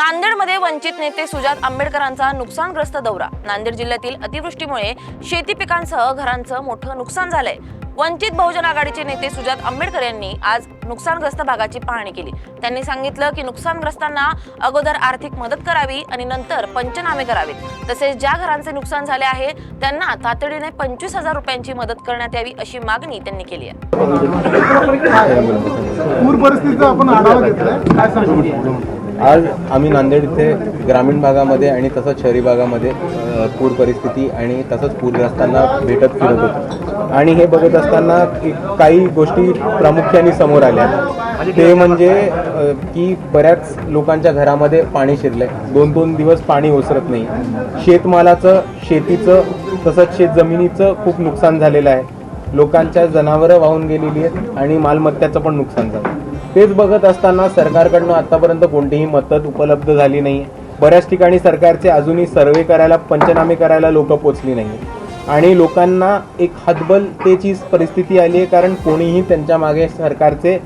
नांदेडमध्ये वंचित नेते सुजात आंबेडकरांचा नुकसानग्रस्त दौरा. नांदेड जिल्ह्यातील अतिवृष्टीमुळे शेती पिकांसह घरांचं मोठं नुकसान झालंय. वंचित बहुजन आघाडीचे नेते सुजात आंबेडकर यांनी आज नुकसानग्रस्त भागाची पाहणी केली. त्यांनी सांगितलं की नुकसानग्रस्तांना अगोदर आर्थिक मदत करावी आणि नंतर पंचनामे करावेत. तसेच ज्या घरांचे नुकसान झाले आहे त्यांना तातडीने पंचवीस हजार रुपयांची मदत करण्यात यावी अशी मागणी त्यांनी केली आहे. पूर परिस्थितीचा आपण आढावा घेतलाय. काय सांगू? आज आम्ही नांदेड इथे ग्रामीण भागामध्ये आणि तसंच शहरी भागामध्ये पूर परिस्थिती आणि तसंच पूरग्रस्तांना भेटत फिरत होतो. आणि हे बघत असताना काही गोष्टी प्रामुख्याने समोर आल्या. ते म्हणजे की बऱ्याच लोकांच्या घरामध्ये पाणी शिरलंय. दोन दोन दिवस पाणी ओसरत नाही. शेतमालाचं शेतीचं तसंच शेतजमिनीचं खूप नुकसान झालेलं आहे. लोकांच्या जनावरं वाहून गेलेली आहेत आणि मालमत्त्याचं पण नुकसान झालं. तेच बघत असताना सरकारकडनं आतापर्यंत कोणतीही मदत उपलब्ध झाली नाही बऱ्याच ठिकाणी सरकारचे अजूनही सर्वे करायला पंचनामे करायला लोक पोचली नाही आणि लोकांना एक हतबलतेची परिस्थिती आली आहे कारण कोणीही त्यांच्या मागे सरकारचे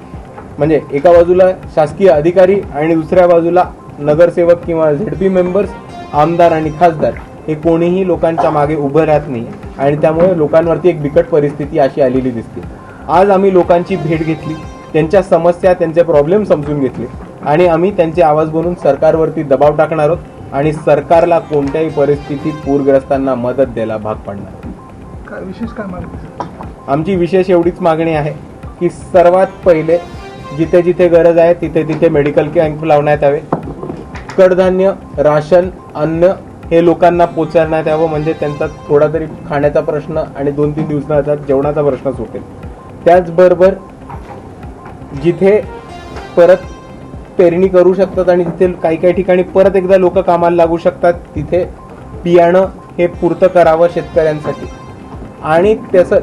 म्हणजे एका बाजूला शासकीय अधिकारी आणि दुसऱ्या बाजूला नगरसेवक किंवा झेडपी मेंबर्स आमदार आणि खासदार हे कोणीही लोकांच्या मागे उभं राहत नाही आणि त्यामुळे लोकांवरती एक बिकट परिस्थिती अशी आलेली दिसते. आज आम्ही लोकांची भेट घेतली. त्यांच्या समस्या त्यांचे प्रॉब्लेम समजून घेतले. आणि आम्ही त्यांचे आवाज बनवून सरकारवरती दबाव टाकणार आहोत आणि सरकारला कोणत्याही परिस्थितीत पूरग्रस्तांना मदत द्यायला भाग पाडणार. काय विशेष काय मागणी आमची विशेष एवढीच मागणी आहे की सर्वात पहिले जिथे जिथे गरज आहे तिथे तिथे मेडिकल कॅम्प लावण्यात यावे. कडधान्य राशन अन्न हे लोकांना पोचवण्यात यावं म्हणजे त्यांचा थोडा तरी खाण्याचा प्रश्न आणि दोन तीन दिवसाचा जेवणाचा प्रश्न सुटेल. त्याचबरोबर जिथे परत पेरणी करू शकतात आणि तिथे काही काही ठिकाणी परत एकदा लोक कामाला लागू शकतात तिथे बियाणं हे पुरतं करावं शेतकऱ्यांसाठी. आणि त्याचं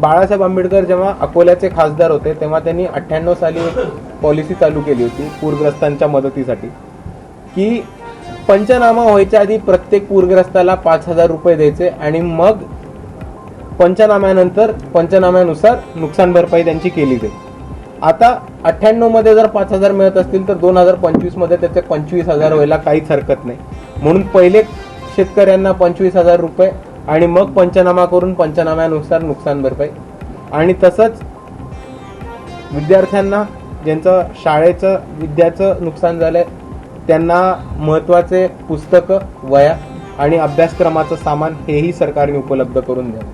बाळासाहेब आंबेडकर जेव्हा अकोल्याचे खासदार होते तेव्हा त्यांनी अठ्ठ्याण्णव साली एक पॉलिसी चालू केली होती पूरग्रस्तांच्या मदतीसाठी. की पंचनामा व्हायच्या आधी प्रत्येक पूरग्रस्ताला पाच हजार रुपये द्यायचे आणि मग पंचनाम्यानंतर पंचनाम्यानुसार नुकसान भरपाई त्यांची केली जाईल. आता अठ्ठ्याण्णवमध्ये जर पाच हजार मिळत असतील तर दोन हजार पंचवीसमध्ये त्याचे पंचवीस हजार व्हायला काहीच हरकत नाही. म्हणून पहिले शेतकऱ्यांना पंचवीस हजार रुपये आणि मग पंचनामा करून पंचनाम्यानुसार नुकसान भरपाई. आणि तसंच विद्यार्थ्यांना ज्यांचं शाळेचं विद्याचं नुकसान झालंय त्यांना महत्त्वाचे पुस्तकं वया आणि अभ्यासक्रमाचं सामान हेही सरकारने उपलब्ध करून द्यावं.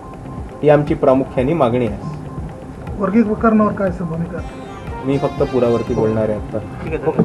ही आमची प्रामुख्याने मागणी आहे. वर्गीकरणावर काय भूमिका मी फक्त पुरावरती बोलणार आहे आता.